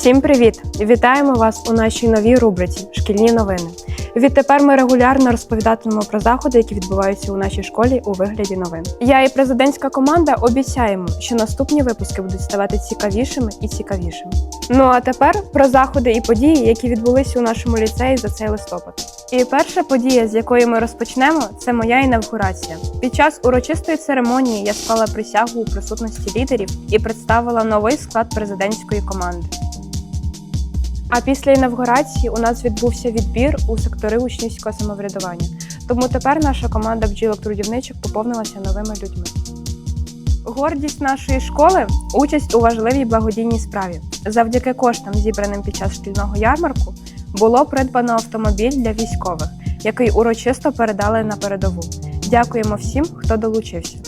Всім привіт! Вітаємо вас у нашій новій рубриці Шкільні новини. Відтепер ми регулярно розповідатимемо про заходи, які відбуваються у нашій школі у вигляді новин. Я і президентська команда обіцяємо, що наступні випуски будуть ставати цікавішими і цікавішими. Ну а тепер про заходи і події, які відбулися у нашому ліцеї за цей листопад. І перша подія, з якої ми розпочнемо, це моя інавгурація. Під час урочистої церемонії я склала присягу у присутності лідерів і представила новий склад президентської команди. А після інавгурації у нас відбувся відбір у сектори учнівського самоврядування. Тому тепер наша команда бджілок-трудівничок поповнилася новими людьми. Гордість нашої школи участь у важливій благодійній справі. Завдяки коштам, зібраним під час шкільного ярмарку, було придбано автомобіль для військових, який урочисто передали на передову. Дякуємо всім, хто долучився.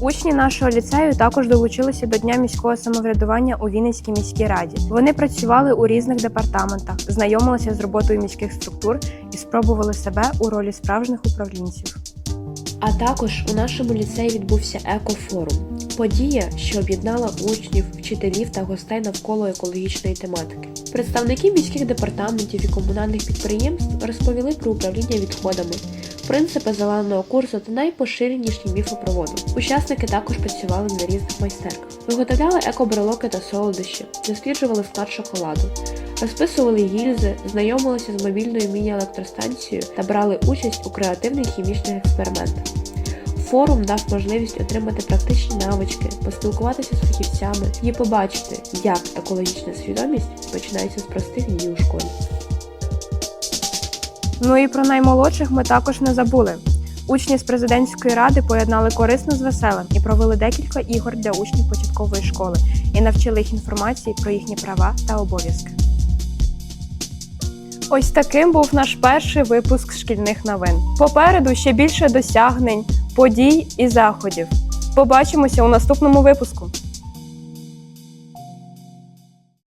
Учні нашого ліцею також долучилися до Дня міського самоврядування у Вінницькій міській раді. Вони працювали у різних департаментах, знайомилися з роботою міських структур і спробували себе у ролі справжніх управлінців. А також у нашому ліцеї відбувся екофорум подія, що об'єднала учнів, вчителів та гостей навколо екологічної тематики. Представники міських департаментів і комунальних підприємств розповіли про управління відходами, принципи зеленого курсу та найпоширеніші міфи про воду. Учасники також працювали на різних майстерках, виготовляли екобрелоки та солодощі, досліджували склад шоколаду, розписували гільзи, знайомилися з мобільною міні-електростанцією та брали участь у креативних хімічних експериментах. Форум дав можливість отримати практичні навички, поспілкуватися з фахівцями і побачити, як екологічна свідомість починається з простих дій у школі. Ну і про наймолодших ми також не забули. Учні з президентської ради поєднали корисно з веселим і провели декілька ігор для учнів початкової школи і навчили їх інформації про їхні права та обов'язки. Ось таким був наш перший випуск шкільних новин. Попереду ще більше досягнень, подій і заходів. Побачимося у наступному випуску.